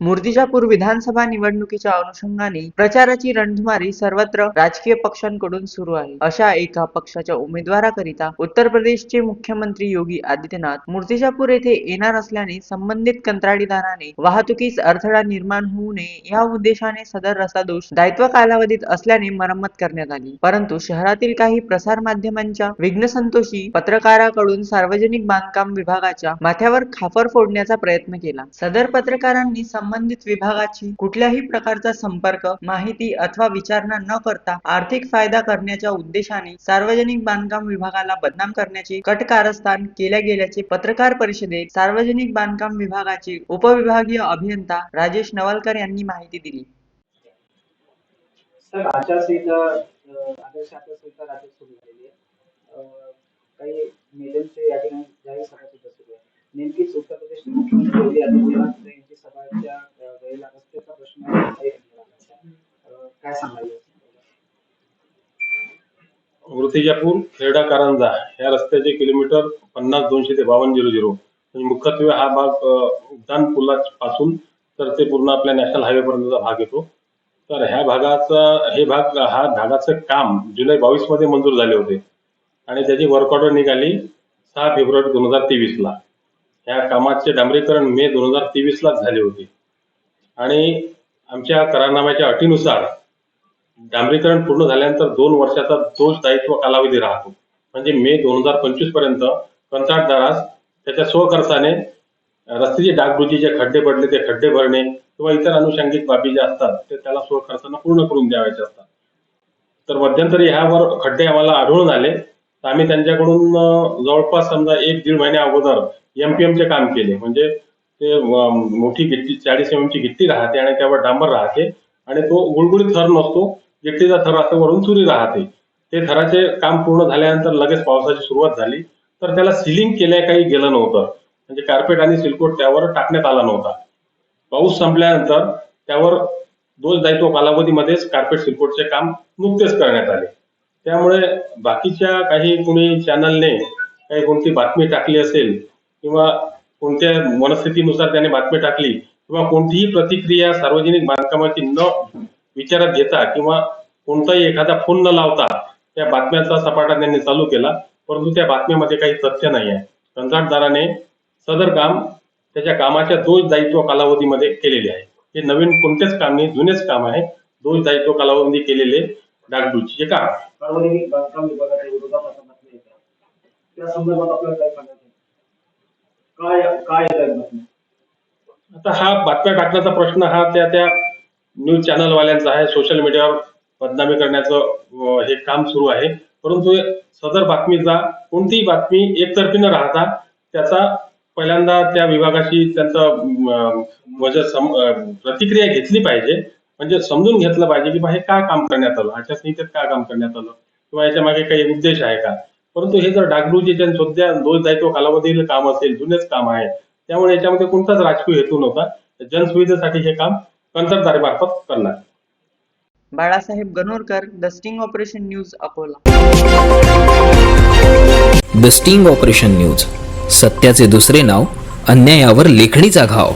मूर्तिजापूर विधानसभा निवडणुकीच्या अनुषंगाने प्रचाराची रणधुमारी सर्वत्र राजकीय पक्षांकडून सुरू आहे. अशा एका पक्षाच्या उमेदवाराकरिता उत्तर प्रदेशचे मुख्यमंत्री योगी आदित्यनाथ मूर्तिजापूर येथे येणार असल्याने संबंधित कंत्राटीदाराने वाहतुकीस अडथळा निर्माण होऊ नये या उद्देशाने सदर रस्ता दोष दायित्व कालावधीत असल्याने मरम्मत करण्यात आली. परंतु शहरातील काही प्रसार माध्यमांच्या विघ्नसंतोषी पत्रकाराकडून सार्वजनिक बांधकाम विभागाच्या माथ्यावर खापर फोडण्याचा प्रयत्न केला. सदर पत्रकारांनी संबंधित विभागाची कुठल्याही प्रकारचा संपर्क माहिती अथवा विचारणा न करता आर्थिक फायदा करण्याच्या उद्देशाने सार्वजनिक बांधकाम विभागाला बदनाम करण्याचे कटकारस्थान केल्या गेल्याचे पत्रकार परिषदेत सार्वजनिक बांधकाम विभागाचे उपविभागीय अभियंता राजेश नवलकर यांनी माहिती दिली. काही मेजरचे या ठिकाणी जाहीर सभा सुद्धा सुरू आहे. नेमकीच उत्तर प्रदेश मुख्यमंत्री योगी आदित्यनाथ सभाच्या अ, प्रश्न काय सांगाल मूर्तिजापूर खेरडा कारंजा या रस्त्याचे किलोमीटर पन्नास दोनशे ते बावन्न झिरो झिरो. म्हणजे मुख्यत्वे हा भाग अ, उड्डाण पुलापासून तर ते पूर्ण आपल्या नॅशनल हायवे पर्यंतचा भाग येतो. तर ह्या भागाचा हे भाग हा भागाचं काम जुलै बावीसमध्ये मंजूर झाले होते. आणि त्याची वर्क ऑर्डर निघाली सहा फेब्रुवारी दोन हजार तेवीस ला ह्या कामाचे डांबरीकरण मे दोन हजार तेवीसलाच झाले होते. आणि आमच्या करारनाम्याच्या अटीनुसार डांबरीकरण पूर्ण झाल्यानंतर दोन वर्षाचा दोष दायित्व कालावधी राहतो. म्हणजे मे दोन हजार पंचवीसपर्यंत कंत्राटदारास त्याच्या स्वखर्चाने रस्त्याची डागडुजीचे खड्डे पडले ते खड्डे भरणे किंवा इतर अनुषंगिक बाबी ज्या असतात ते त्याला स्वखर्चानं पूर्ण करून द्यावायचे असतात. तर मध्यंतरी ह्यावर खड्डे आम्हाला आढळून आले. तर आम्ही त्यांच्याकडून जवळपास समजा एक दीड महिन्या अगोदर एमपीएमचे काम केले. म्हणजे ते मोठी गिट्टी चाळीस एमची गिट्टी राहते आणि त्यावर डांबर राहते आणि तो गुळगुळीत थर नसतो. गिट्टीचा थर असं वरून चुरी राहते. ते थराचे काम पूर्ण झाल्यानंतर लगेच पावसाची सुरुवात झाली. तर त्याला सिलिंग केल्या काही गेलं नव्हतं. म्हणजे कार्पेट आणि सिल्कोट त्यावर टाकण्यात आला नव्हता. पाऊस संपल्यानंतर त्यावर दोष दायित्व कालावधीमध्येच कार्पेट सिल्कोटचे काम नुकतेच करण्यात आले. त्यामुळे बाकीच्या काही कुणी चॅनलने काही कोणती बातमी टाकली असेल किंवा कोणत्या मनस्थितीनुसार त्याने बातमी टाकली किंवा कोणतीही प्रतिक्रिया सार्वजनिक बांधकामाची न विचारात घेता किंवा कोणताही एखादा फोन न लावता त्या बातम्यांचा सपाटा त्यांनी चालू केला परंतु त्या बातम्यामध्ये काही तथ्य नाही आहे कंत्राटदाराने सदर काम त्याच्या कामाच्या दोष दायित्व कालावधीमध्ये केलेले आहे. हे नवीन कोणतेच काम नाही जुनेच काम आहे. दोष दायित्व कालावधी केलेले डागडुजीचे काम सार्वजनिक बांधकाम विभागाच्या विरोधात त्या संदर्भात आपल्याला काय सांगायचं? काय काय येतात आता हा बातम्या टाकण्याचा प्रश्न हा त्या त्या न्यूज चॅनल वाल्यांचा आहे. सोशल मीडियावर बदनामी करण्याचं हे काम सुरू आहे. परंतु सदर बातमीचा कोणतीही बातमी एकतर्फी न राहता त्याचा पहिल्यांदा त्या विभागाशी त्यांचं म्हणजे सम- प्रतिक्रिया घेतली पाहिजे. म्हणजे समजून घेतलं पाहिजे की बा हे का काम करण्यात आलं? आचारसंहितेत का काम करण्यात आलं? किंवा याच्या मागे काही उद्देश आहे का? परंतु हे जर डागडुजी सध्या दोष दायित्व कालावधीतील काम असेल जुनेच काम आहे त्यामुळे याच्यामध्ये कोणताच राजकीय हेतू नव्हता. जनसुविधेसाठी हे काम कंत्राटदारामार्फत करणार. Balasaheb Ganorkar the sting operation news Akola. The sting operation news सत्याचे दुसरे नाव अन्यायावर लेखणीचा घाव.